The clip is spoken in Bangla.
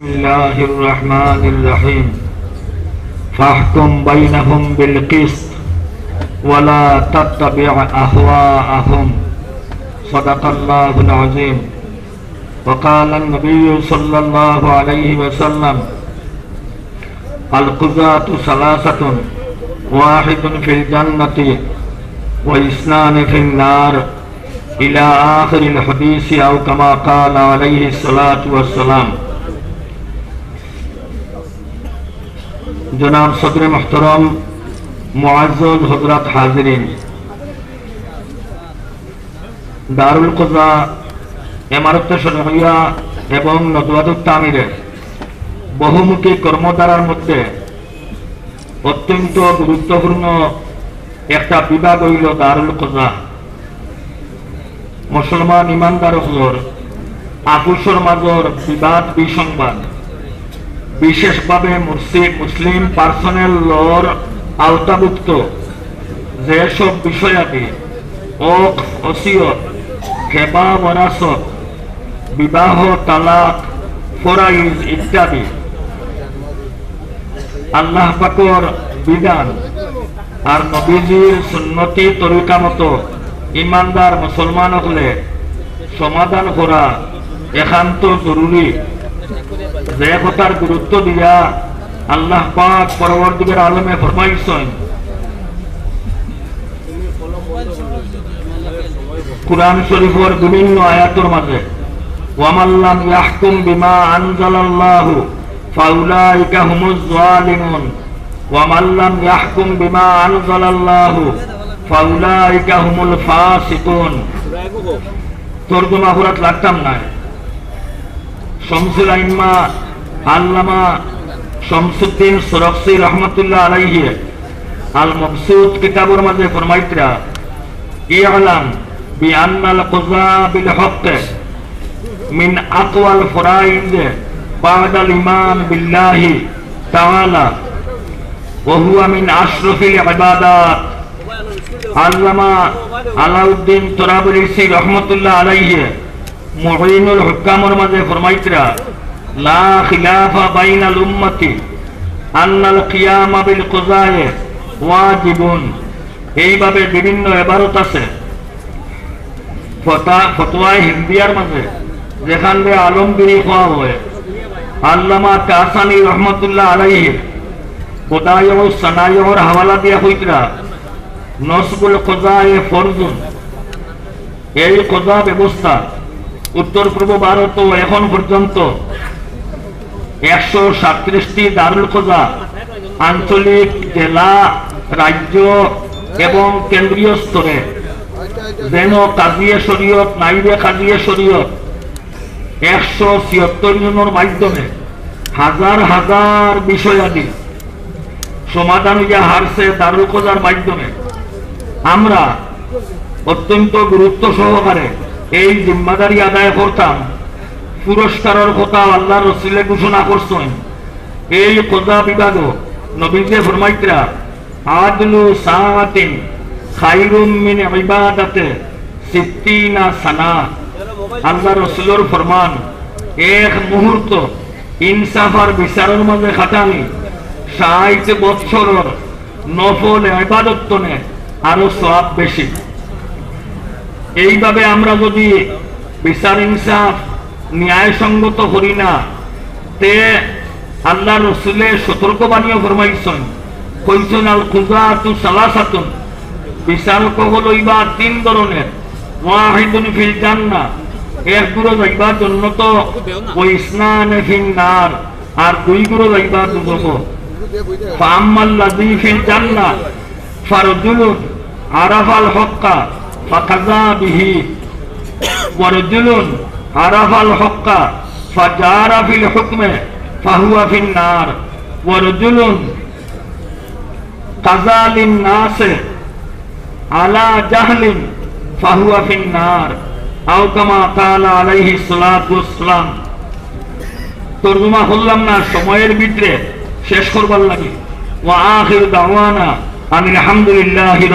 بسم الله الرحمن الرحيم فاحكم بينهم بالقسط ولا تتبع أهواءهم صدق الله العظيم وقال النبي صلى الله عليه وسلم القضاة ثلاثة واحد في الجنة واثنان في النار إلى آخر الحديث أو كما قال عليه الصلاة والسلام জনাব সদরে মোহতরম মুআজ্জজ হজরত হাজিরিন। দারুল কোজা এমারত শরহিয়া এবং নদওয়াতুত তামিরের বহুমুখী কর্মধারার মধ্যে অত্যন্ত গুরুত্বপূর্ণ একটা বিভাগ হইল দারুল কোজা মুসলমান ইমানদার হজর আপুসর মাজর বিবাদ বিসংবাদ। বিশেষভাবে মুসলিম পার্সোনাল লর আওতাভুক্ত। যেসব বিষয়াদি ওক অসিয়ত খেবা বরাসত বিবাহ, তালাক, ফরাইজ ইত্যাদি। আল্লাহ পাকর বিধান আর নবীজির সুন্নতি তরিকা মতো ইমানদার মুসলমান হলে সমাধান করা একান্ত জরুরি। যে গুরুত্ব দিয়া আল্লাহ পাক পরবর্তীদের আলমে ফরমাইছেন, কুরআন শরীফের বিভিন্ন আয়াতের মাঝে ওয়ামাল্লাম ইয়াহকুম বিমা আনজালাল্লাহু ফাউলাইকা হুমুজ জালিমুন ওয়ামাল্লাম ইয়াহকুম বিমা আনজালাল্লাহু ফাউলাইকা হুমুল ফাসিকুন। তর্জমা করাত লাগতাম না। শমসুল আইম্মা, আল্লামা শমসুদ্দিন সরফসি রহমতুল্লাহ আলাইহি আল মকসুদ কিতাবের মাঝে ফরমাইতরা ইআলাম বিআন্নাল কুযা বিল হক, মিন আকওয়াল ফরাইদ বাদাল ঈমান বিল্লাহি তাআলা হুয়া মিন আশরাফিল ইবাদাত। আল্লামা আলাউদ্দিন তরাবুলিসি রহমতুল্লাহ আলাইহি মুহিনুল হুকামের মাঝে ফরমাইতরা লা খিলাফা বাইনাল উম্মতি, আন্নাল কিয়ামা বিল কুযায়ে ওয়াজিবুন। এইভাবে বিভিন্ন এবারত আছে। ফতা, ফতোয়ায় হিন্দিয়ার মাঝে, যেখান দিয়ে আলমগিরি হওয়া হয়। আল্লামা কাসানি রহমতুল্লাহ আলাইহি কোদায় ও সানায়র হাওয়ালা দিয়া হইতরা নসবুল কোজায়ে ফরজুন। এই কোজা ব্যবস্থা উত্তর পূর্ব ভারত এখন পর্যন্ত একশো সাতত্রিশটি দারুল খোঁজা আঞ্চলিক জেলা, রাজ্য এবং কেন্দ্রীয় স্তরে। যেন কাজিয়ে শরীয়ত, নাইবে কাজিয়ে শরীয়ত একশো ছিয়ত্তর জনের মাধ্যমে হাজার হাজার বিষয়াদি সমাধান হইয়া হারছে দারুল খোঁজার মাধ্যমে। আমরা অত্যন্ত গুরুত্ব সহকারে এই জিম্মাদারি আদায় করতাম। পুরস্কারের কথা আল্লাহ রসিলে ঘোষণা করছেন। এই কোজা বিভাগ, নবীজে ফরমাইতরা, আদলু সাআতিন খাইরুম মিন ইবাদাতে সিত্তিনা সানা। আল্লাহ রসুলের ফরমান, এক মুহূর্ত ইনসাফার বিচারের মাঝে খাটানি ষাট বৎসরের নফল ইবাদত আরও সব বেশি। এইভাবে আমরা যদি বিচার, ইনসাফ, ন্যায়সঙ্গত করি না, তে আল্লাহ রসুলের সতর্কবাণীও ফরমাইছেন, কইছেন, আল খুজা তু সালাসাতুন বিচারক হলো ইবা তিন ধরনের ফিল এক গুরো যাইবার জন্য তো ওই স্নান নার, আর দুই গুরো যাইবার ফিল আরাফাল হক্কা ফাকাজা করলাম না সময়ের ভিতরে শেষ করবার লাগে। ওয়া আখির দাওয়ানা আলহামদুলিল্লাহি